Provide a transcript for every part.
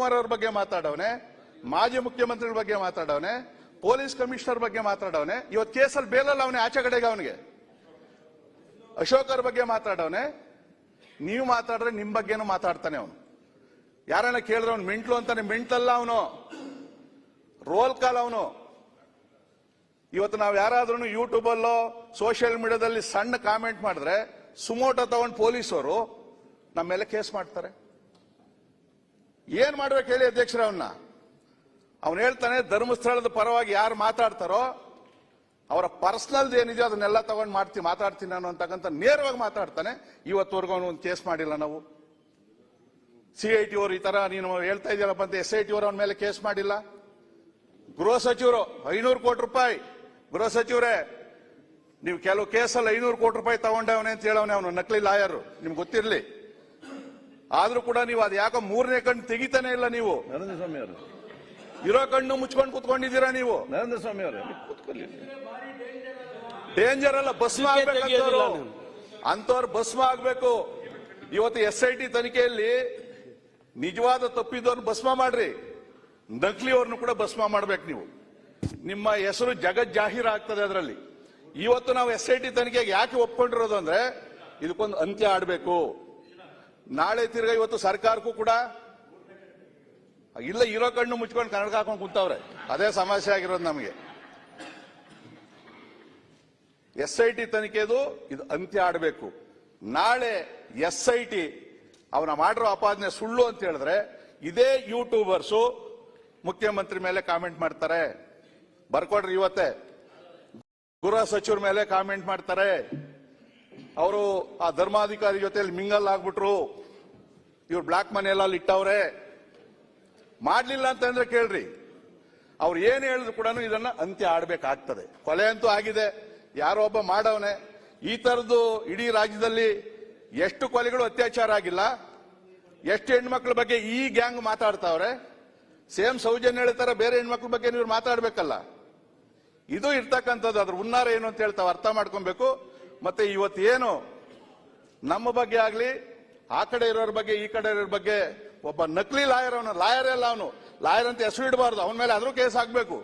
ಶಿವಕುಮಾರ್ ಅವ್ರ ಬಗ್ಗೆ ಮಾತಾಡವನೆ, ಮಾಜಿ ಮುಖ್ಯಮಂತ್ರಿಗಳ ಬಗ್ಗೆ ಮಾತಾಡವನೆ, ಪೊಲೀಸ್ ಕಮಿಷನರ್ ಬಗ್ಗೆ ಮಾತಾಡವನೆ ಇವತ್ತು ಕೇಸಲ್ಲಿ ಬೇಲಲ್ಲ ಅವನೇ ಆಚೆ ಕಡೆಗೆ ಅವನಿಗೆ. ಅಶೋಕ್ ಬಗ್ಗೆ ಮಾತಾಡವನೆ, ನೀವು ಮಾತಾಡಿದ್ರೆ ನಿಮ್ಮ ಬಗ್ಗೆನೂ ಮಾತಾಡ್ತಾನೆ ಅವನು. ಯಾರನ್ನ ಕೇಳಿದ್ರೆ ಅವ್ನು ಮೆಂಟ್ಲು ಅಂತಾನೆ, ಮೆಂಟ್ಲಲ್ಲ ಅವನು. ರೋಲ್ ಕಾಲ್ ಅವನು. ಇವತ್ತು ನಾವು ಯಾರಾದ್ರೂ ಯೂಟ್ಯೂಬಲ್ಲೋ, ಸೋಷಿಯಲ್ ಮೀಡಿಯಾದಲ್ಲಿ ಸಣ್ಣ ಕಾಮೆಂಟ್ ಮಾಡಿದ್ರೆ ಸುಮೋಟೋ ತಗೊಂಡು ಪೊಲೀಸರು ನಮ್ಮ ಮೇಲೆ ಕೇಸ್ ಮಾಡ್ತಾರೆ. ಏನ್ ಮಾಡ್ಬೇಕು ಹೇಳಿ ಅಧ್ಯಕ್ಷರ ಅವನ್ನ ಅವನು ಹೇಳ್ತಾನೆ, ಧರ್ಮಸ್ಥಳದ ಪರವಾಗಿ ಯಾರು ಮಾತಾಡ್ತಾರೋ, ಅವರ ಪರ್ಸನಲ್ ಏನಿದೆ ಅದನ್ನೆಲ್ಲ ತಗೊಂಡು ಮಾಡ್ತೀನಿ ಮಾತಾಡ್ತೀನಿ ನಾನು ಅಂತಕ್ಕಂಥ ನೇರವಾಗಿ ಮಾತಾಡ್ತಾನೆ. ಇವತ್ತವರೆಗೂ ಅವನು ಒಂದು ಕೇಸ್ ಮಾಡಿಲ್ಲ ನಾವು. ಸಿ ಐ ಟಿ ಅವರು ಈ ತರ ನೀನು ಹೇಳ್ತಾ ಇದೆಯಲ್ಲಪ್ಪ ಅಂತ ಎಸ್ ಐ ಟಿ ಅವರು ಅವನ ಮೇಲೆ ಕೇಸ್ ಮಾಡಿಲ್ಲ. ಗೃಹ ಸಚಿವರು, ಐನೂರು ಕೋಟಿ ರೂಪಾಯಿ. ಗೃಹ ಸಚಿವರೇ, ನೀವು ಕೆಲವು ಕೇಸಲ್ಲಿ ಐನೂರು ಕೋಟಿ ರೂಪಾಯಿ ತಗೊಂಡವನೇ ಅಂತ ಹೇಳವನೇ ಅವನು, ನಕಲಿ ಲಾಯರು. ನಿಮ್ಗೆ ಗೊತ್ತಿರಲಿ. ಆದ್ರೂ ಕೂಡ ನೀವು ಅದು ಯಾಕೋ ಮೂರನೇ ಕಣ್ಣು ತೆಗಿತಾನೆ ಇಲ್ಲ ನೀವು? ನರೇಂದ್ರ ಸ್ವಾಮಿ ಅವರು. ಇರೋ ಕಣ್ಣು ಮುಚ್ಕೊಂಡು ಕುತ್ಕೊಂಡಿದ್ದೀರಾ ನೀವು? ನರೇಂದ್ರ ಸ್ವಾಮಿ ಅವರು. ಕೂತ್ಕೊಳ್ಳಿ. ಡೇಂಜರ್ ಅಲ್ಲ ಭಸ್ಮ ಆಗ್ಬೇಕಂತವ್ರು ಅಂತವ್ರು ಭಸ್ಮ ಆಗ್ಬೇಕು. ಇವತ್ತು ಎಸ್ ಐ ಟಿ ತನಿಖೆಯಲ್ಲಿ ನಿಜವಾದ ತಪ್ಪಿದ್ದವ್ರನ್ನ ಭಸ್ಮ ಮಾಡ್ರಿ. ನಕಲಿ ಅವ್ರನ್ನು ಕೂಡ ಭಸ್ಮ ಮಾಡ್ಬೇಕು ನೀವು. ನಿಮ್ಮ ಹೆಸರು ಜಗತ್ ಜಾಹೀರ್ ಆಗ್ತದೆ ಅದರಲ್ಲಿ. ಇವತ್ತು ನಾವು ಎಸ್ ಐ ಟಿ ತನಿಖೆಗೆ ಯಾಕೆ ಒಪ್ಕೊಂಡಿರೋದು ಅಂದ್ರೆ ಇದಕ್ಕೊಂದು ಅಂತ್ಯ ಆಡಬೇಕು. ನಾಳೆ ತಿರ್ಗ ಇವತ್ತು ಸರ್ಕಾರಕ್ಕೂ ಕೂಡ ಇಲ್ಲ, ಇರೋ ಕಣ್ಣು ಮುಚ್ಕೊಂಡು ಕನ್ನಡ ಹಾಕೊಂಡು ಕುಂತವ್ರೆ. ಅದೇ ಸಮಸ್ಯೆ ಆಗಿರೋದು ನಮಗೆ. ಎಸ್ ಐ ಟಿ ತನಿಖೆದು ಇದು ಅಂತ್ಯ ಆಡಬೇಕು. ನಾಳೆ ಎಸ್ ಐ ಟಿ ಅವನ ಮಾಡಿರೋ ಅಪಾದನೆ ಸುಳ್ಳು ಅಂತ ಹೇಳಿದ್ರೆ ಇದೇ ಯೂಟ್ಯೂಬರ್ಸು ಮುಖ್ಯಮಂತ್ರಿ ಮೇಲೆ ಕಾಮೆಂಟ್ ಮಾಡ್ತಾರೆ. ಬರ್ಕೊಡ್ರಿ ಇವತ್ತೇ. ಗೃಹ ಸಚಿವರ ಮೇಲೆ ಕಾಮೆಂಟ್ ಮಾಡ್ತಾರೆ. ಅವರು ಆ ಧರ್ಮಾಧಿಕಾರಿ ಜೊತೆಲಿ ಮಿಂಗಲ್ ಆಗ್ಬಿಟ್ರು. ಇವ್ರು ಬ್ಲಾಕ್ ಮನಿ ಎಲ್ಲ ಅಲ್ಲಿ ಇಟ್ಟವ್ರೆ. ಮಾಡ್ಲಿಲ್ಲ ಅಂತಂದ್ರೆ ಕೇಳ್ರಿ. ಅವ್ರು ಏನ್ ಹೇಳಿದ್ರು ಕೂಡ ಇದನ್ನ ಅಂತ್ಯ ಆಡ್ಬೇಕಾಗ್ತದೆ. ಕೊಲೆ ಅಂತೂ ಆಗಿದೆ. ಯಾರೋ ಒಬ್ಬ ಮಾಡವನೆ. ಈ ತರದ್ದು ಇಡೀ ರಾಜ್ಯದಲ್ಲಿ ಎಷ್ಟು ಕೊಲೆಗಳು ಅತ್ಯಾಚಾರ ಆಗಿಲ್ಲ. ಎಷ್ಟು ಹೆಣ್ಮಕ್ಳ ಬಗ್ಗೆ ಈ ಗ್ಯಾಂಗ್ ಮಾತಾಡ್ತಾವ್ರೆ. ಸೇಮ್ ಸೌಜನ್ಯ ಹೇಳ್ತಾರೆ, ಬೇರೆ ಹೆಣ್ಮಕ್ಳ ಬಗ್ಗೆ ನೀವು ಮಾತಾಡ್ಬೇಕಲ್ಲ. ಇದು ಇರ್ತಕ್ಕಂಥದ್ದು. ಅದ್ರ ಉನ್ನಾರ ಏನು ಅಂತ ಹೇಳ್ತಾವ, ಅರ್ಥ ಮಾಡ್ಕೊಬೇಕು. ಮತ್ತೆ ಏನು ನಮ್ಮ ಬಗ್ಗೆ ಆಗ್ಲಿ, ಆ ಕಡೆ ಇರೋರ ಬಗ್ಗೆ, ಈ ಕಡೆ ಇರೋರ ಬಗ್ಗೆ ಒಬ್ಬ ನಕಲಿ ಲಾಯರ್ ಅವನು, ಲಾಯರ್ ಅಲ್ಲ ಅವನು. ಲಾಯರ್ ಅಂತ ಹೆಸರು ಇಡಬಾರ್ದು, ಅವನ ಮೇಲೆ ಆದ್ರೂ ಕೇಸ್ ಆಗ್ಬೇಕು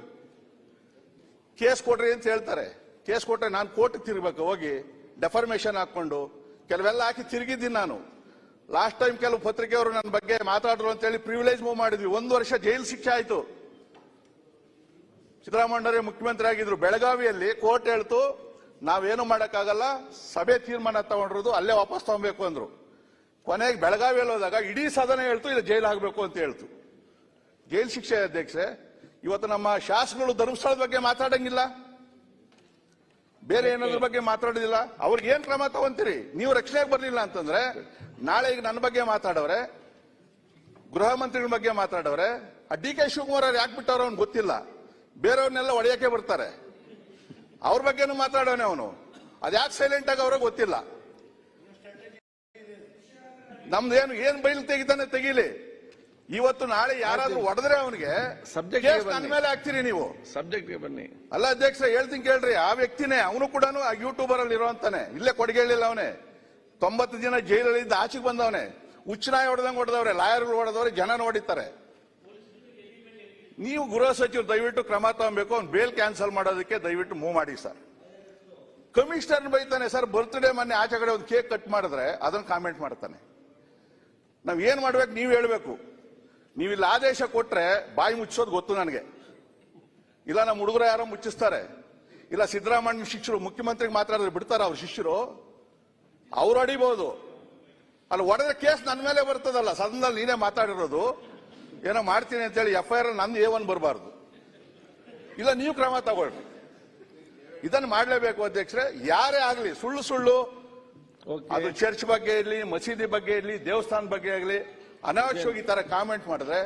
ಕೇಸ್ ಕೊಡ್ರಿ ಅಂತ ಹೇಳ್ತಾರೆ. ಕೇಸ್ ಕೊಟ್ರೆ ನಾನು ಕೋರ್ಟ್ ತಿರ್ಬೇಕು ಹೋಗಿ ಡೆಫರ್ಮೇಶನ್ ಹಾಕೊಂಡು ಕೆಲವೆಲ್ಲ ಹಾಕಿ ತಿರುಗಿದ್ದೀನಿ ನಾನು. ಲಾಸ್ಟ್ ಟೈಮ್ ಕೆಲವು ಪತ್ರಿಕೆಯವರು ನನ್ನ ಬಗ್ಗೆ ಮಾತಾಡ್ರು ಅಂತ ಹೇಳಿ ಪ್ರಿವಿಲೇಜ್ ಮೂವ್ ಮಾಡಿದ್ವಿ. ಒಂದು ವರ್ಷ ಜೈಲ್ ಶಿಕ್ಷೆ ಆಯ್ತು. ಸಿದ್ದರಾಮಯ್ಯರೇ ಮುಖ್ಯಮಂತ್ರಿ ಆಗಿದ್ರು ಬೆಳಗಾವಿಯಲ್ಲಿ ಕೋರ್ಟ್ ಹೇಳ್ತು ನಾವೇನು ಮಾಡೋಕ್ಕಾಗಲ್ಲ? ಸಭೆ ತೀರ್ಮಾನ ತಗೊಂಡಿರೋದು ಅಲ್ಲೇ ವಾಪಸ್ ತಗೊಬೇಕು ಅಂದ್ರು. ಕೊನೆಗೆ ಬೆಳಗಾವಿಯಲ್ಲಿ ಹೋದಾಗ ಇಡೀ ಸದನ ಹೇಳ್ತು ಇದು ಜೈಲು ಆಗಬೇಕು ಅಂತ ಹೇಳ್ತು. ಜೈಲು ಶಿಕ್ಷೆ ಅಧ್ಯಕ್ಷೆ ಇವತ್ತು ನಮ್ಮ ಶಾಸಕರು ಧರ್ಮಸ್ಥಳದ ಬಗ್ಗೆ ಮಾತಾಡಂಗಿಲ್ಲ. ಬೇರೆ ಏನಾದ್ರ ಬಗ್ಗೆ ಮಾತಾಡೋದಿಲ್ಲ. ಅವ್ರಿಗೆ ಏನ್ ಕ್ರಮ ತಗೊಂತೀರಿ? ನೀವು ರಕ್ಷಣೆಗೆ ಬರಲಿಲ್ಲ ಅಂತಂದ್ರೆ, ನಾಳೆ ಈಗ ನನ್ನ ಬಗ್ಗೆ ಮಾತಾಡವ್ರೆ, ಗೃಹ ಮಂತ್ರಿಗಳ ಬಗ್ಗೆ ಮಾತಾಡವ್ರೆ, ಆ ಡಿ ಕೆ ಶಿವಕುಮಾರ್ ಅವ್ರು ಯಾಕೆ ಬಿಟ್ಟವ್ರು ಅವ್ನು ಗೊತ್ತಿಲ್ಲ. ಬೇರೆಯವ್ರನ್ನೆಲ್ಲ ಒಡೆಯಕ್ಕೆ ಬರ್ತಾರೆ. ಅವ್ರ ಬಗ್ಗೆನೂ ಮಾತಾಡೋನೆ ಅವನು. ಅದ್ಯಾಕೆ ಸೈಲೆಂಟ್ ಆಗಿ ಅವ್ರಿಗೆ ಗೊತ್ತಿಲ್ಲ. ನಮ್ದೇನು ಏನ್ ಬೈಲ್ ತೆಗಿತಾನೆ ತೆಗೀಲಿ. ಇವತ್ತು ನಾಳೆ ಯಾರಾದ್ರೂ ಹೊಡೆದ್ರೆ ಅವನಿಗೆ ಸಬ್ಜೆಕ್ಟ್ ನನ್ನ. ಮೇಲೆ ಹಾಕ್ತೀರಿ ನೀವು. ಸಬ್ಜೆಕ್ಟ್ಗೆ ಬನ್ನಿ. ಅಲ್ಲ ಅಧ್ಯಕ್ಷ ಹೇಳ್ತೀನಿ ಕೇಳ್ರಿ ಆ ವ್ಯಕ್ತಿನೇ ಅವನು ಕೂಡ ಆ ಯೂಟ್ಯೂಬರ್ ಅಲ್ಲಿ ಇರೋಂತಾನೆ ಇಲ್ಲೇ ಕೊಡುಗೆಳಿಲ್ಲ ಅವನೇ. ತೊಂಬತ್ತು ದಿನ ಜೈಲಲ್ಲಿ ಇದ್ದ ಆಚೆಗೆ ಬಂದವನೇ. ಉಚ್ಚನಾಯಿ ಹೊಡೆದಂಗೆ ಹೊಡೆದವ್ರೆ ಲಾಯರ್ಗಳು ಹೊಡೆದವ್ರೆ ಜನ ನೋಡಿತಾರೆ ನೀವು ಗೃಹ ಸಚಿವರು, ದಯವಿಟ್ಟು ಕ್ರಮ ತಗೊಬೇಕು. ಅವ್ನು ಬೇಲ್ ಕ್ಯಾನ್ಸಲ್ ಮಾಡೋದಕ್ಕೆ ದಯವಿಟ್ಟು ಮೂವ್ ಮಾಡಿ, ಸರ್. ಕಮಿಷನರ್ ಬೈತಾನೆ, ಸರ್ ಬರ್ತ್ಡೇ ಮೊನ್ನೆ ಆಚೆ ಕಡೆ ಒಂದು ಕೇಕ್ ಕಟ್ ಮಾಡಿದ್ರೆ ಅದನ್ನ ಕಾಮೆಂಟ್ ಮಾಡ್ತಾನೆ. ನಾವ್ ಏನ್ ಮಾಡ್ಬೇಕು? ನೀವು ಹೇಳ್ಬೇಕು. ನೀವು ಇಲ್ಲಿ ಆದೇಶ ಕೊಟ್ರೆ ಬಾಯಿ ಮುಚ್ಚೋದು ಗೊತ್ತು ನನಗೆ. ಇಲ್ಲ ನಮ್ಮ ಹುಡುಗರ ಯಾರೋ ಮುಚ್ಚಿಸ್ತಾರೆ. ಇಲ್ಲ, ಸಿದ್ದರಾಮಯ್ಯ ಶಿಷ್ಯರು, ಮುಖ್ಯಮಂತ್ರಿಗೆ ಮಾತಾಡಿದ್ರೆ ಬಿಡ್ತಾರ ಅವ್ರ ಶಿಷ್ಯರು? ಅವ್ರು ಅಡಿಬಹುದು ಅಲ್ಲಿ, ಹೊಡೆದ್ರೆ ಕೇಸ್ ನನ್ನ ಮೇಲೆ ಬರ್ತದಲ್ಲ, ಸದನದಲ್ಲಿ ನೀನೇ ಮಾತಾಡಿರೋದು. ಏನೋ ಮಾಡ್ತೀನಿ ಅಂತೇಳಿ ಎಫ್ ಐ ಆರ್ ನಂದು ಎ ಒನ್ ಬರಬಾರ್ದು. ಇಲ್ಲ ನೀವು ಕ್ರಮ ತಗೊಳ್ರಿ. ಇದನ್ನು ಮಾಡಲೇಬೇಕು ಅಧ್ಯಕ್ಷರೇ. ಯಾರೇ ಆಗಲಿ ಸುಳ್ಳು ಸುಳ್ಳು. ಅದು ಚರ್ಚ್ ಬಗ್ಗೆ ಇರಲಿ ಮಸೀದಿ ಬಗ್ಗೆ ಇರಲಿ ದೇವಸ್ಥಾನ ಬಗ್ಗೆ ಆಗಲಿ ಅನಾವಶ್ಯವಾಗಿ ಈ ತರ ಕಾಮೆಂಟ್ ಮಾಡಿದ್ರೆ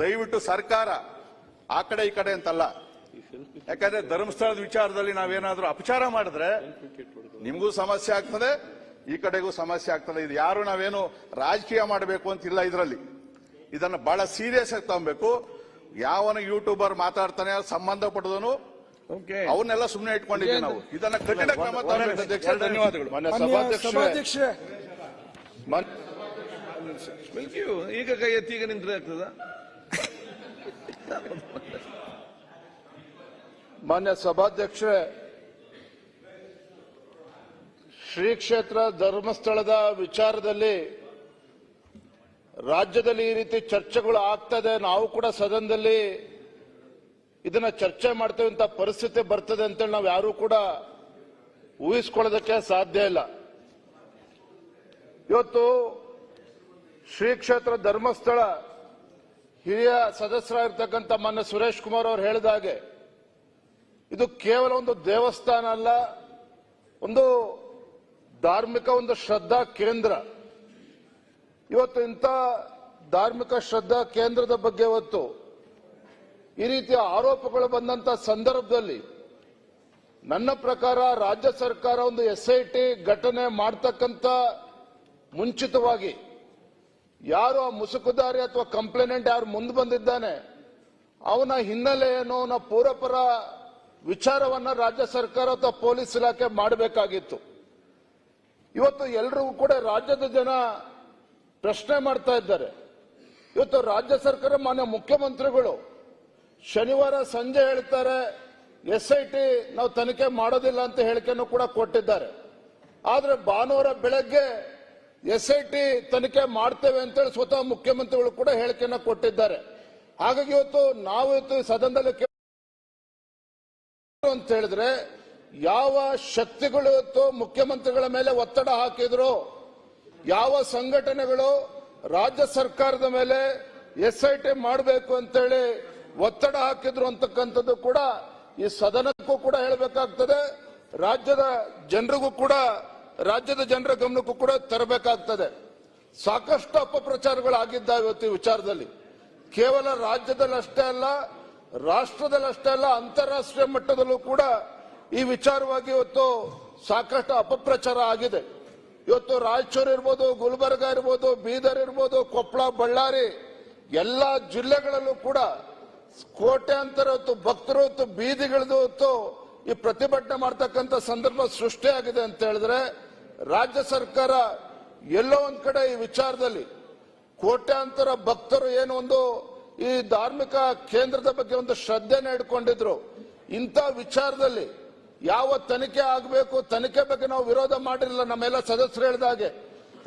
ದಯವಿಟ್ಟು ಸರ್ಕಾರ ಆ ಕಡೆ ಈ ಕಡೆ ಅಂತಲ್ಲ. ಯಾಕಂದ್ರೆ ಧರ್ಮಸ್ಥಳದ ವಿಚಾರದಲ್ಲಿ ನಾವೇನಾದ್ರೂ ಅಪಚಾರ ಮಾಡಿದ್ರೆ ನಿಮಗೂ ಸಮಸ್ಯೆ ಆಗ್ತದೆ ಈ ಕಡೆಗೂ ಸಮಸ್ಯೆ ಆಗ್ತದೆ. ಇದು ಯಾರು ನಾವೇನು ರಾಜಕೀಯ ಮಾಡಬೇಕು ಅಂತಿಲ್ಲ ಇದರಲ್ಲಿ. ಇದನ್ನ ಬಹಳ ಸೀರಿಯಸ್ ಆಗಿ ತಗೊಬೇಕು. ಯಾವನ ಯೂಟ್ಯೂಬರ್ ಮಾತಾಡ್ತಾನೆ ಸಂಬಂಧಪಟ್ಟದನು ಅವನ್ನೆಲ್ಲ ಸುಮ್ಮನೆ ಇಟ್ಕೊಂಡಿದ್ದೀವಿ ನಾವು. ಇದನ್ನ ಕಠಿಣ ಕ್ರಮ ಧನ್ಯವಾದಗಳು. ಈಗ ಕೈ ಎತ್ತಿ ಈಗ ನಿಂತ್ರೆ ಆಗ್ತದ? ಮಾನ್ಯ ಸಭಾಧ್ಯಕ್ಷರೇ ಶ್ರೀ ಕ್ಷೇತ್ರ ಧರ್ಮಸ್ಥಳದ ವಿಚಾರದಲ್ಲಿ ರಾಜ್ಯದಲ್ಲಿ ಈ ರೀತಿ ಚರ್ಚೆಗಳು ಆಗ್ತದೆ, ನಾವು ಕೂಡ ಸದನದಲ್ಲಿ ಇದನ್ನ ಚರ್ಚೆ ಮಾಡ್ತೇವೆ ಅಂತ ಪರಿಸ್ಥಿತಿ ಬರ್ತದೆ ಅಂತೇಳಿ ನಾವು ಯಾರು ಕೂಡ ಊಹಿಸ್ಕೊಳ್ಳೋದಕ್ಕೆ ಸಾಧ್ಯ ಇಲ್ಲ. ಇವತ್ತು ಶ್ರೀ ಕ್ಷೇತ್ರ ಧರ್ಮಸ್ಥಳ ಹಿರಿಯ ಸದಸ್ಯರಾಗಿರ್ತಕ್ಕಂಥ ಮನ್ನ ಸುರೇಶ್ ಕುಮಾರ್ ಅವರು ಹೇಳಿದ ಹಾಗೆ, ಇದು ಕೇವಲ ಒಂದು ದೇವಸ್ಥಾನ ಅಲ್ಲ, ಒಂದು ಧಾರ್ಮಿಕ ಒಂದು ಶ್ರದ್ಧಾ ಕೇಂದ್ರ. ಇವತ್ತು ಇಂಥ ಧಾರ್ಮಿಕ ಶ್ರದ್ಧಾ ಕೇಂದ್ರದ ಬಗ್ಗೆ ಇವತ್ತು ಈ ರೀತಿಯ ಆರೋಪಗಳು ಬಂದಂತ ಸಂದರ್ಭದಲ್ಲಿ ನನ್ನ ಪ್ರಕಾರ ರಾಜ್ಯ ಸರ್ಕಾರ ಒಂದು ಎಸ್ ಐ ಟಿ ಘಟನೆ ಮಾಡ್ತಕ್ಕಂಥ ಮುಂಚಿತವಾಗಿ ಯಾರು ಆ ಮುಸುಕುದಾರಿ ಅಥವಾ ಕಂಪ್ಲೇನೆಂಟ್ ಯಾರು ಮುಂದೆ ಬಂದಿದ್ದಾನೆ, ಅವನ ಹಿನ್ನೆಲೆ ಏನು, ಅವನ ಪೂರ್ವಪರ ವಿಚಾರವನ್ನ ರಾಜ್ಯ ಸರ್ಕಾರ ಅಥವಾ ಪೊಲೀಸ್ ಇಲಾಖೆ ಮಾಡಬೇಕಾಗಿತ್ತು. ಇವತ್ತು ಎಲ್ರಿಗೂ ಕೂಡ ರಾಜ್ಯದ ಜನ ಪ್ರಶ್ನೆ ಮಾಡ್ತಾ ಇದ್ದಾರೆ. ಇವತ್ತು ರಾಜ್ಯ ಸರ್ಕಾರ ಮಾನ್ಯ ಮುಖ್ಯಮಂತ್ರಿಗಳು ಶನಿವಾರ ಸಂಜೆ ಹೇಳ್ತಾರೆ, ಎಸ್ ಐ ಟಿ ನಾವು ತನಿಖೆ ಮಾಡೋದಿಲ್ಲ ಅಂತ ಹೇಳಿಕೆಯನ್ನು ಕೂಡ ಕೊಟ್ಟಿದ್ದಾರೆ. ಆದ್ರೆ ಭಾನುವಾರ ಬೆಳಗ್ಗೆ ಎಸ್ ಐ ಟಿ ತನಿಖೆ ಮಾಡ್ತೇವೆ ಅಂತೇಳಿ ಸ್ವತಃ ಮುಖ್ಯಮಂತ್ರಿಗಳು ಕೂಡ ಹೇಳಿಕೆಯನ್ನು ಕೊಟ್ಟಿದ್ದಾರೆ. ಹಾಗಾಗಿ ಇವತ್ತು ನಾವು ಇವತ್ತು ಸದನದಲ್ಲಿ ಅಂತ ಹೇಳಿದ್ರೆ, ಯಾವ ಶಕ್ತಿಗಳು ಇವತ್ತು ಮುಖ್ಯಮಂತ್ರಿಗಳ ಮೇಲೆ ಒತ್ತಡ ಹಾಕಿದ್ರು ಯಾವ ಸಂಘಟನೆಗಳು ರಾಜ್ಯ ಸರ್ಕಾರದ ಮೇಲೆ ಎಸ್ ಐ ಟಿ ಮಾಡಬೇಕು ಅಂತೇಳಿ ಒತ್ತಡ ಹಾಕಿದ್ರು ಅಂತಕ್ಕಂಥದ್ದು ಕೂಡ ಈ ಸದನಕ್ಕೂ ಕೂಡ ಹೇಳಬೇಕಾಗ್ತದೆ. ರಾಜ್ಯದ ಜನರಿಗೂ ಕೂಡ, ರಾಜ್ಯದ ಜನರ ಗಮನಕ್ಕೂ ಕೂಡ ತರಬೇಕಾಗ್ತದೆ. ಸಾಕಷ್ಟು ಅಪಪ್ರಚಾರಗಳಾಗಿದ್ದಾವೆ ಇವತ್ತು ಈ ವಿಚಾರದಲ್ಲಿ. ಕೇವಲ ರಾಜ್ಯದಲ್ಲಷ್ಟೇ ಅಲ್ಲ, ರಾಷ್ಟ್ರದಲ್ಲಷ್ಟೇ ಅಲ್ಲ, ಅಂತಾರಾಷ್ಟ್ರೀಯ ಮಟ್ಟದಲ್ಲೂ ಕೂಡ ಈ ವಿಚಾರವಾಗಿ ಇವತ್ತು ಸಾಕಷ್ಟು ಅಪಪ್ರಚಾರ ಆಗಿದೆ. ಇವತ್ತು ರಾಯಚೂರು ಇರ್ಬೋದು, ಗುಲ್ಬರ್ಗ ಇರ್ಬೋದು, ಬೀದರ್ ಇರ್ಬೋದು, ಕೊಪ್ಪಳ, ಬಳ್ಳಾರಿ, ಎಲ್ಲಾ ಜಿಲ್ಲೆಗಳಲ್ಲೂ ಕೂಡ ಕೋಟ್ಯಾಂತರ ಹೊತ್ತು ಭಕ್ತರು ಹೊತ್ತು ಬೀದಿಗಿಳಿದು ಹೊತ್ತು ಈ ಪ್ರತಿಭಟನೆ ಮಾಡ್ತಕ್ಕಂಥ ಸಂದರ್ಭ ಸೃಷ್ಟಿಯಾಗಿದೆ ಅಂತ ಹೇಳಿದ್ರೆ ರಾಜ್ಯ ಸರ್ಕಾರ ಎಲ್ಲೋ ಒಂದ್ ಕಡೆ ಈ ವಿಚಾರದಲ್ಲಿ ಕೋಟ್ಯಾಂತರ ಭಕ್ತರು ಏನು ಒಂದು ಈ ಧಾರ್ಮಿಕ ಕೇಂದ್ರದ ಬಗ್ಗೆ ಒಂದು ಶ್ರದ್ಧೆನ ಇಟ್ಕೊಂಡಿದ್ರು ಇಂಥ ವಿಚಾರದಲ್ಲಿ ಯಾವ ತನಿಖೆ ಆಗಬೇಕು, ತನಿಖೆ ಬಗ್ಗೆ ನಾವು ವಿರೋಧ ಮಾಡಿರಲಿಲ್ಲ. ನಮ್ಮೆಲ್ಲ ಸದಸ್ಯರು ಹೇಳಿದಾಗೆ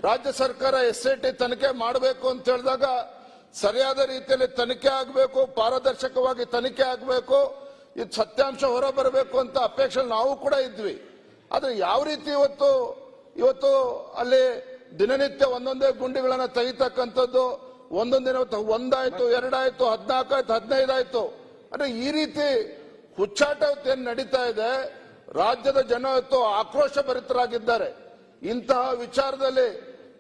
ರಾಜ್ಯ ಸರ್ಕಾರ ಎಸ್ ಐ ಟಿ ತನಿಖೆ ಮಾಡಬೇಕು ಅಂತ ಹೇಳಿದಾಗ ಸರಿಯಾದ ರೀತಿಯಲ್ಲಿ ತನಿಖೆ ಆಗಬೇಕು, ಪಾರದರ್ಶಕವಾಗಿ ತನಿಖೆ ಆಗಬೇಕು, ಇದು ಸತ್ಯಾಂಶ ಹೊರ ಬರಬೇಕು ಅಂತ ಅಪೇಕ್ಷೆ ನಾವು ಕೂಡ ಇದ್ವಿ. ಆದ್ರೆ ಯಾವ ರೀತಿ ಇವತ್ತು ಇವತ್ತು ಅಲ್ಲಿ ದಿನನಿತ್ಯ ಒಂದೊಂದೇ ಗುಂಡಿಗಳನ್ನ ತೆಗಿತಕ್ಕಂಥದ್ದು, ಒಂದೊಂದು ದಿನ ಒಂದಾಯ್ತು, ಎರಡಾಯ್ತು, ಹದಿನಾಲ್ಕಾಯ್ತು, ಹದಿನೈದಾಯ್ತು. ಅಂದ್ರೆ ಈ ರೀತಿ ಹುಚ್ಚಾಟ ಏನ್ ನಡೀತಾ ಇದೆ ರಾಜ್ಯದ ಜನ ಇವತ್ತು ಆಕ್ರೋಶ ಭರಿತರಾಗಿದ್ದಾರೆ. ಇಂತಹ ವಿಚಾರದಲ್ಲಿ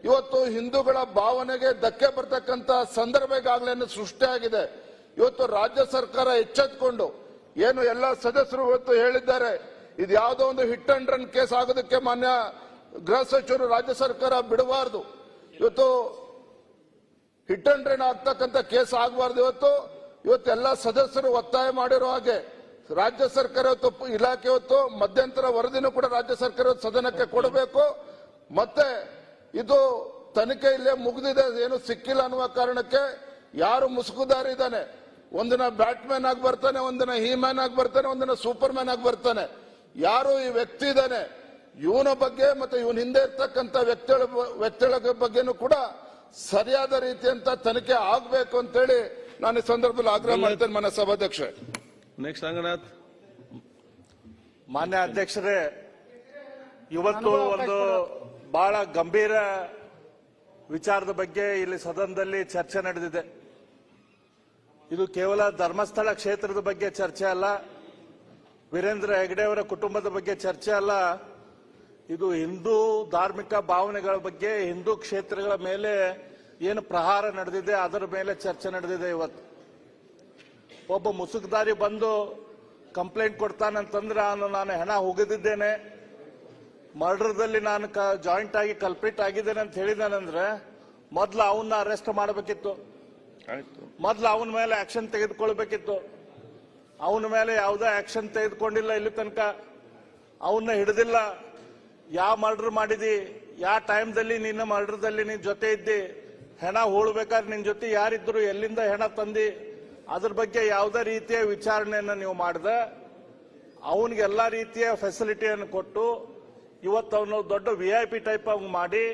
ಇವತ್ತು ಹಿಂದೂಗಳ ಭಾವನೆಗೆ ಧಕ್ಕೆ ಬರ್ತಕ್ಕಂತ ಸಂದರ್ಭ ಈಗಾಗಲೇ ಸೃಷ್ಟಿಯಾಗಿದೆ. ಇವತ್ತು ರಾಜ್ಯ ಸರ್ಕಾರ ಎಚ್ಚೆತ್ಕೊಂಡು ಏನು ಎಲ್ಲ ಸದಸ್ಯರು ಇವತ್ತು ಹೇಳಿದ್ದಾರೆ, ಇದು ಯಾವುದೋ ಒಂದು ಹಿಟ್ ಅಂಡ್ ರನ್ ಕೇಸ್ ಆಗೋದಕ್ಕೆ ಮಾನ್ಯ ಗೃಹ ಸಚಿವರು ರಾಜ್ಯ ಸರ್ಕಾರ ಬಿಡಬಾರದು. ಇವತ್ತು ಹಿಟ್ ಅಂಡ್ ರನ್ ಆಗ್ತಕ್ಕಂಥ ಕೇಸ್ ಆಗಬಾರ್ದು. ಇವತ್ತು ಇವತ್ತು ಎಲ್ಲ ಸದಸ್ಯರು ಒತ್ತಾಯ ಮಾಡಿರೋ ಹಾಗೆ ರಾಜ್ಯ ಸರ್ಕಾರ ಹೊತ್ತು ಇಲಾಖೆ ಹೊತ್ತು ಮಧ್ಯಂತರ ವರದಿನೂ ಕೂಡ ರಾಜ್ಯ ಸರ್ಕಾರ ಸದನಕ್ಕೆ ಕೊಡಬೇಕು. ಮತ್ತೆ ಇದು ತನಿಖೆ ಇಲ್ಲೇ ಮುಗಿದಿದೆ ಏನು ಸಿಕ್ಕಿಲ್ಲ ಅನ್ನುವ ಕಾರಣಕ್ಕೆ ಯಾರು ಮುಸುಕುದಾರಿ ಇದ್ದಾನೆ? ಒಂದಿನ ಬ್ಯಾಟ್ಮ್ಯಾನ್ ಆಗಿ ಬರ್ತಾನೆ ಒಂದಿನ ಹೀಮ್ಯಾನ್ ಆಗಿ ಬರ್ತಾನೆ ಒಂದಿನ ಸೂಪರ್ ಮ್ಯಾನ್ ಆಗಿ ಬರ್ತಾನೆ. ಯಾರು ಈ ವ್ಯಕ್ತಿ ಇದ್ದಾನೆ? ಇವನ ಬಗ್ಗೆ ಮತ್ತೆ ಇವನ ಹಿಂದೆ ಇರ್ತಕ್ಕಂಥ ವ್ಯಕ್ತಿಗಳ ವ್ಯಕ್ತಿಗಳ ಬಗ್ಗೆನೂ ಕೂಡ ಸರಿಯಾದ ರೀತಿಯಂತ ತನಿಖೆ ಆಗ್ಬೇಕು ಅಂತೇಳಿ ನಾನು ಈ ಸಂದರ್ಭದಲ್ಲಿ ಆಗ್ರಹ ಮಾಡ್ತೇನೆ ಮನೆ ಸಭಾಧ್ಯಕ್ಷ ನೆಕ್ಸ್ಟ್ ರಂಗನಾಥ್ ಮಾನ್ಯ ಅಧ್ಯಕ್ಷರೇ ಇವತ್ತು ಒಂದು ಬಹಳ ಗಂಭೀರ ವಿಚಾರದ ಬಗ್ಗೆ ಇಲ್ಲಿ ಸದನದಲ್ಲಿ ಚರ್ಚೆ ನಡೆದಿದೆ. ಇದು ಕೇವಲ ಧರ್ಮಸ್ಥಳ ಕ್ಷೇತ್ರದ ಬಗ್ಗೆ ಚರ್ಚೆ ಅಲ್ಲ ವೀರೇಂದ್ರ ಹೆಗಡೆ ಅವರ ಕುಟುಂಬದ ಬಗ್ಗೆ ಚರ್ಚೆ ಅಲ್ಲ. ಇದು ಹಿಂದೂ ಧಾರ್ಮಿಕ ಭಾವನೆಗಳ ಬಗ್ಗೆ ಹಿಂದೂ ಕ್ಷೇತ್ರಗಳ ಮೇಲೆ ಏನು ಪ್ರಹಾರ ನಡೆದಿದೆ ಅದರ ಮೇಲೆ ಚರ್ಚೆ ನಡೆದಿದೆ ಇವತ್ತು. ಒಬ್ಬ ಮುಸುಕ್ದಾರಿ ಬಂದು ಕಂಪ್ಲೇಂಟ್ ಕೊಡ್ತಾನಂತಂದ್ರೆ ನಾನು ನಾನು ಹೆಣ ಹೋಗದಿದ್ದೇನೆ. ಮರ್ಡರ್ದಲ್ಲಿ ನಾನು ಜಾಯಿಂಟ್ ಆಗಿ ಕಲ್ಪಿಟ್ ಆಗಿದ್ದೇನೆ ಅಂತ ಹೇಳಿದಾನಂದ್ರೆ ಮೊದ್ಲು ಅವನ್ನ ಅರೆಸ್ಟ್ ಮಾಡಬೇಕಿತ್ತು. ಮೊದಲು ಅವನ ಮೇಲೆ ಆಕ್ಷನ್ ತೆಗೆದುಕೊಳ್ಬೇಕಿತ್ತು. ಅವನ ಮೇಲೆ ಯಾವುದೇ ಆಕ್ಷನ್ ತೆಗೆದುಕೊಂಡಿಲ್ಲ ಇಲ್ಲಿ ತನಕ. ಅವನ್ನ ಹಿಡಿದಿಲ್ಲ. ಯಾವ ಮರ್ಡರ್ ಮಾಡಿದಿ? ಯಾವ ಟೈಮ್ದಲ್ಲಿ ನಿನ್ನ ಮರ್ಡರ್ದಲ್ಲಿ ನೀನ್ ಜೊತೆ ಇದ್ದಿ? ಹೆಣ ಹೋಳ್ಬೇಕಾದ್ರೆ ನಿನ್ನ ಜೊತೆ ಯಾರಿದ್ರು ಎಲ್ಲಿಂದ ಹೆಣ ತಂದಿ? ಅದ್ರ ಬಗ್ಗೆ ಯಾವುದೇ ರೀತಿಯ ವಿಚಾರಣೆಯನ್ನು ನೀವು ಮಾಡಿದೆ, ಅವನಿಗೆ ಎಲ್ಲಾ ರೀತಿಯ ಫೆಸಿಲಿಟಿಯನ್ನು ಕೊಟ್ಟು, ಇವತ್ತು ಅವನು ದೊಡ್ಡ ವಿ ಐ ಪಿ ಟೈಪ್ ಆಗಿ ಮಾಡಿ,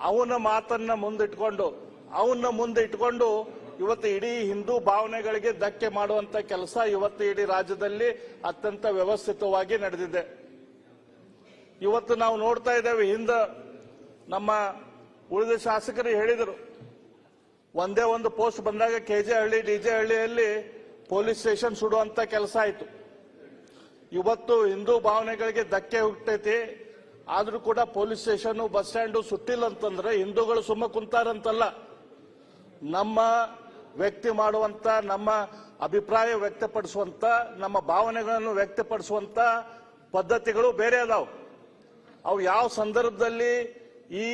ಅವನ ಮಾತನ್ನ ಮುಂದಿಟ್ಕೊಂಡು, ಅವನ್ನ ಮುಂದೆ ಇಟ್ಕೊಂಡು ಇವತ್ತು ಇಡೀ ಹಿಂದೂ ಭಾವನೆಗಳಿಗೆ ಧಕ್ಕೆ ಮಾಡುವಂತ ಕೆಲಸ ಇವತ್ತು ಇಡೀ ರಾಜ್ಯದಲ್ಲಿ ಅತ್ಯಂತ ವ್ಯವಸ್ಥಿತವಾಗಿ ನಡೆದಿದೆ. ಇವತ್ತು ನಾವು ನೋಡ್ತಾ ಇದ್ದೇವೆ, ಹಿಂದ ನಮ್ಮ ಉಳಿದ ಶಾಸಕರು ಹೇಳಿದರು ಒಂದೇ ಒಂದು ಪೋಸ್ಟ್ ಬಂದಾಗ ಕೆಜೆ ಹಳ್ಳಿ, ಡಿಜೆ ಹಳ್ಳಿಯಲ್ಲಿ ಪೊಲೀಸ್ ಸ್ಟೇಷನ್ ಸುಡುವಂತ ಕೆಲಸ ಆಯಿತು. ಇವತ್ತು ಹಿಂದೂ ಭಾವನೆಗಳಿಗೆ ಧಕ್ಕೆ ಹುಟ್ಟೈತಿ. ಆದ್ರೂ ಕೂಡ ಪೊಲೀಸ್ ಸ್ಟೇಷನ್, ಬಸ್ ಸ್ಟ್ಯಾಂಡು ಸುಟ್ಟಿಲ್ಲ ಅಂತಂದ್ರೆ ಹಿಂದೂಗಳು ಸುಮ್ಮ ಕುಂತಾರಂತಲ್ಲ. ನಮ್ಮ ವ್ಯಕ್ತಿ ಮಾಡುವಂತ, ನಮ್ಮ ಅಭಿಪ್ರಾಯ ವ್ಯಕ್ತಪಡಿಸುವಂತ, ನಮ್ಮ ಭಾವನೆಗಳನ್ನು ವ್ಯಕ್ತಪಡಿಸುವಂತ ಪದ್ಧತಿಗಳು ಬೇರೆ ಅದಾವ. ಅವು ಯಾವ ಸಂದರ್ಭದಲ್ಲಿ ಈ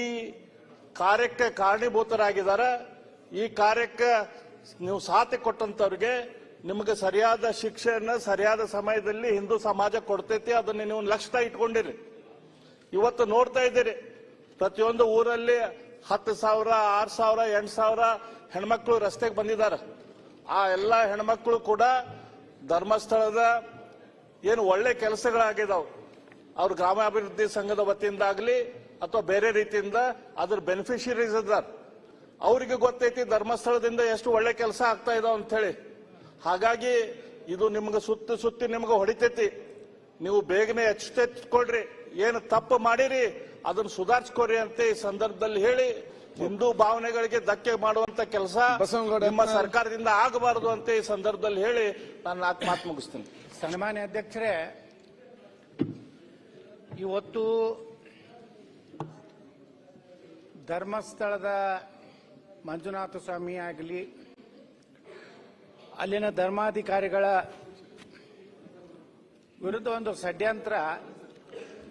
ಕಾರ್ಯಕ್ಕೆ ಕಾರಣೀಭೂತರಾಗಿದ್ದಾರೆ? ಈ ಕಾರ್ಯಕ್ಕೆ ನೀವು ಸಾಥ್ ಕೊಟ್ಟಂತವ್ರಿಗೆ ನಿಮಗೆ ಸರಿಯಾದ ಶಿಕ್ಷೆಯನ್ನ ಸರಿಯಾದ ಸಮಯದಲ್ಲಿ ಹಿಂದೂ ಸಮಾಜ ಕೊಡ್ತೈತಿ, ಅದನ್ನ ನೀವು ಲಕ್ಷ್ಯ ಇಟ್ಕೊಂಡಿರಿ. ಇವತ್ತು ನೋಡ್ತಾ ಇದ್ದೀರಿ, ಪ್ರತಿಯೊಂದು ಊರಲ್ಲಿ ಹತ್ತು ಸಾವಿರ, ಆರು ಸಾವಿರ, ಎಂಟು ಸಾವಿರ ಹೆಣ್ಮಕ್ಳು ರಸ್ತೆಗೆ ಬಂದಿದ್ದಾರೆ. ಆ ಎಲ್ಲ ಹೆಣ್ಮಕ್ಳು ಕೂಡ ಧರ್ಮಸ್ಥಳದ ಏನು ಒಳ್ಳೆ ಕೆಲಸಗಳಾಗಿದಾವ್. ಅವ್ರ ಗ್ರಾಮಾಭಿವೃದ್ಧಿ ಸಂಘದ ವತಿಯಿಂದ ಆಗಲಿ ಅಥವಾ ಬೇರೆ ರೀತಿಯಿಂದ ಅದ್ರ ಬೆನಿಫಿಷರೀಸ್ ಇದ್ದಾರೆ. ಅವರಿಗೆ ಗೊತ್ತೈತಿ ಧರ್ಮಸ್ಥಳದಿಂದ ಎಷ್ಟು ಒಳ್ಳೆ ಕೆಲಸ ಆಗ್ತಾ ಇದಾವ ಅಂತ ಹೇಳಿ. ಹಾಗಾಗಿ ಇದು ನಿಮ್ಗೆ ಸುತ್ತ ಸುತ್ತಿ ನಿಮ್ಗೆ ಹೊಡಿತೈತಿ. ನೀವು ಬೇಗನೆ ಎಚ್ಚೆತ್ಕೊಳ್ರಿ. ಏನು ತಪ್ಪು ಮಾಡಿರಿ ಅದನ್ನು ಸುಧಾರಿಸ್ಕೊರಿ ಅಂತ ಈ ಸಂದರ್ಭದಲ್ಲಿ ಹೇಳಿ ಹಿಂದೂ ಭಾವನೆಗಳಿಗೆ ಧಕ್ಕೆ ಮಾಡುವಂತ ಕೆಲಸ ನಿಮ್ಮ ಸರ್ಕಾರದಿಂದ ಆಗಬಾರದು ಅಂತ ಈ ಸಂದರ್ಭದಲ್ಲಿ ಹೇಳಿ ನಾನು ನಾಲ್ಕು ಮಾತು ಮುಗಿಸ್ತೀನಿ. ಸನ್ಮಾನ್ಯ ಅಧ್ಯಕ್ಷರೇ ಇವತ್ತು ಧರ್ಮಸ್ಥಳದ ಮಂಜುನಾಥ ಸ್ವಾಮಿ ಆಗಲಿ, ಅಲ್ಲಿನ ಧರ್ಮಾಧಿಕಾರಿಗಳ ವಿರುದ್ಧ ಒಂದು ಷಡ್ಯಂತ್ರ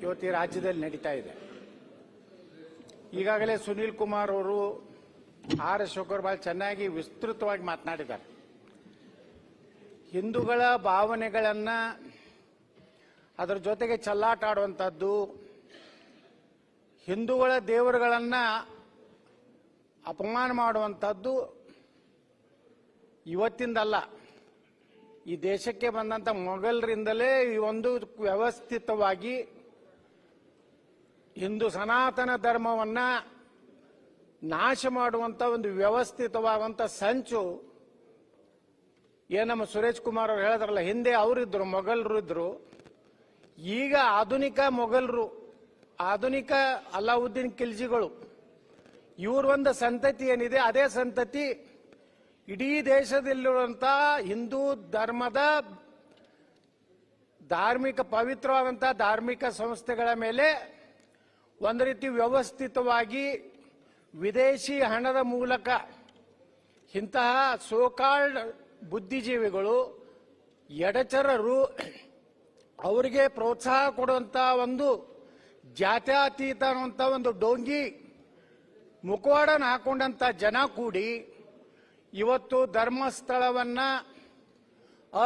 ಇವತ್ತು ರಾಜ್ಯದಲ್ಲಿ ನಡೀತಾ ಇದೆ. ಈಗಾಗಲೇ ಸುನೀಲ್ ಕುಮಾರ್ ಅವರು ಆರ್ ಎಸ್ ಭಾಳ ಚೆನ್ನಾಗಿ ವಿಸ್ತೃತವಾಗಿ ಮಾತನಾಡಿದ್ದಾರೆ. ಹಿಂದೂಗಳ ಭಾವನೆಗಳನ್ನ ಅದರ ಜೊತೆಗೆ ಚಲ್ಲಾಟ ಆಡುವಂಥದ್ದು ಹಿಂದೂಗಳ ದೇವರುಗಳನ್ನ ಅಪಮಾನ ಮಾಡುವಂಥದ್ದು ಇವತ್ತಿಂದಲ್ಲ. ಈ ದೇಶಕ್ಕೆ ಬಂದಂಥ ಮೊಘಲರಿಂದಲೇ ಈ ಒಂದು ವ್ಯವಸ್ಥಿತವಾಗಿ ಹಿಂದೂ ಸನಾತನ ಧರ್ಮವನ್ನ ನಾಶ ಮಾಡುವಂಥ ಒಂದು ವ್ಯವಸ್ಥಿತವಾದಂಥ ಸಂಚು. ಏನಮ್ಮ ನಮ್ಮ ಸುರೇಶ್ ಕುಮಾರ್ ಅವ್ರು ಹೇಳಿದ್ರಲ್ಲ, ಹಿಂದೆ ಅವರಿದ್ರು, ಮೊಘಲರು ಇದ್ರು. ಈಗ ಆಧುನಿಕ ಮೊಘಲರು, ಆಧುನಿಕ ಅಲ್ಲಾವುದ್ದೀನ್ ಖಿಲ್ಜಿಗಳು ಇವ್ರ ಒಂದು ಸಂತತಿ ಏನಿದೆ, ಅದೇ ಸಂತತಿ ಇಡೀ ದೇಶದಲ್ಲಿರುವಂತ ಹಿಂದೂ ಧರ್ಮದ ಧಾರ್ಮಿಕ ಪವಿತ್ರವಾದಂತಹ ಧಾರ್ಮಿಕ ಸಂಸ್ಥೆಗಳ ಮೇಲೆ ಒಂದು ರೀತಿ ವ್ಯವಸ್ಥಿತವಾಗಿ ವಿದೇಶಿ ಹಣದ ಮೂಲಕ ಇಂತಹ ಸೋಕಾಲ್ಡ್ ಬುದ್ಧಿಜೀವಿಗಳು, ಎಡಚರರು ಅವರಿಗೆ ಪ್ರೋತ್ಸಾಹ ಕೊಡುವಂತ ಒಂದು ಜಾತ್ಯಾತೀತ ಅನ್ನುವಂಥ ಒಂದು ಡೋಂಗಿ ಮುಖವಾಡನ ಹಾಕೊಂಡಂತ ಜನ ಕೂಡಿ ಇವತ್ತು ಧರ್ಮಸ್ಥಳವನ್ನ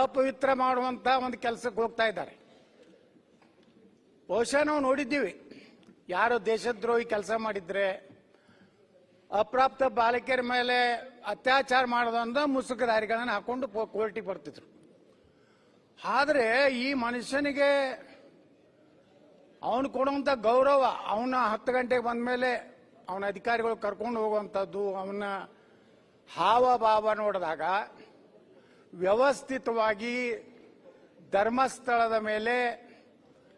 ಅಪವಿತ್ರ ಮಾಡುವಂತ ಒಂದು ಕೆಲಸಕ್ಕೆ ಹೋಗ್ತಾ ಇದ್ದಾರೆ. ಬಹುಶಃ ನಾವು ನೋಡಿದ್ದೀವಿ. ಯಾರು ದೇಶದ್ರೋಹಿ ಕೆಲಸ ಮಾಡಿದ್ರೆ ಅಪ್ರಾಪ್ತ ಬಾಲಕಿಯರ ಮೇಲೆ ಅತ್ಯಾಚಾರ ಮಾಡೋದಂದ್ರೆ ಮುಸುಕದಾರಿಗಳನ್ನ ಹಾಕೊಂಡು ಕೋರ್ಟಿಗೆ ಬರ್ತಿದ್ರು. ಆದರೆ ಈ ಮನುಷ್ಯನಿಗೆ ಅವನು ಕೊಡುವಂತ ಗೌರವ ಅವನ ಹತ್ತು ಗಂಟೆಗೆ ಬಂದ ಮೇಲೆ ಅವನ ಅಧಿಕಾರಿಗಳು ಕರ್ಕೊಂಡು ಹೋಗುವಂಥದ್ದು ಅವನ ಹಾವಭಾವ ನೋಡಿದಾಗ ವ್ಯವಸ್ಥಿತವಾಗಿ ಧರ್ಮಸ್ಥಳದ ಮೇಲೆ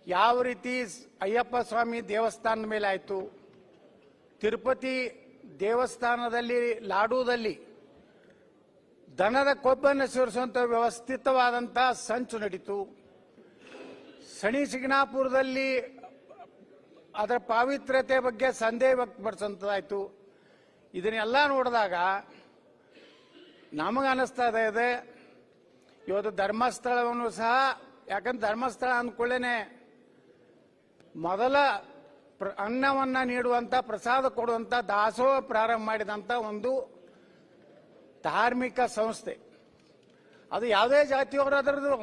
ಯಾವ ರೀತಿ ಅಯ್ಯಪ್ಪ ಸ್ವಾಮಿ ದೇವಸ್ಥಾನದ ಮೇಲೆ ಆಯಿತು. ತಿರುಪತಿ ದೇವಸ್ಥಾನದಲ್ಲಿ, ಲಾಡೂದಲ್ಲಿ ದನದ ಕೊಬ್ಬನ್ನು ಸೇರಿಸುವಂಥ ವ್ಯವಸ್ಥಿತವಾದಂಥ ಸಂಚು ನಡೀತು. ಸಣಿ ಸಿಗ್ನಾಪುರದಲ್ಲಿ ಅದರ ಪಾವಿತ್ರ್ಯತೆ ಬಗ್ಗೆ ಸಂದೇಹ ವ್ಯಕ್ತಪಡಿಸುವಂತದಾಯ್ತು ಇದನ್ನೆಲ್ಲ ನೋಡಿದಾಗ ನಮಗೆ ಅನ್ನಿಸ್ತಾ ಇದೆ, ಇವತ್ತು ಧರ್ಮಸ್ಥಳವನ್ನು ಸಹ, ಯಾಕಂದ್ರೆ ಧರ್ಮಸ್ಥಳ ಅಂದ್ಕೊಳ್ಳೇನೆ ಮೊದಲ ಅನ್ನವನ್ನ ನೀಡುವಂತ, ಪ್ರಸಾದ ಕೊಡುವಂತ ದಾಸೋಹ ಪ್ರಾರಂಭ ಮಾಡಿದಂತ ಒಂದು ಧಾರ್ಮಿಕ ಸಂಸ್ಥೆ. ಅದು ಯಾವುದೇ ಜಾತಿಯವರಾದ್ರೂ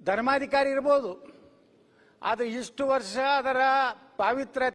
ಧರ್ಮಾಧಿಕಾರಿ ಇರ್ಬೋದು. ಅದು ಇಷ್ಟು ವರ್ಷ ಅದರ ಪಾವಿತ್ರ್ಯ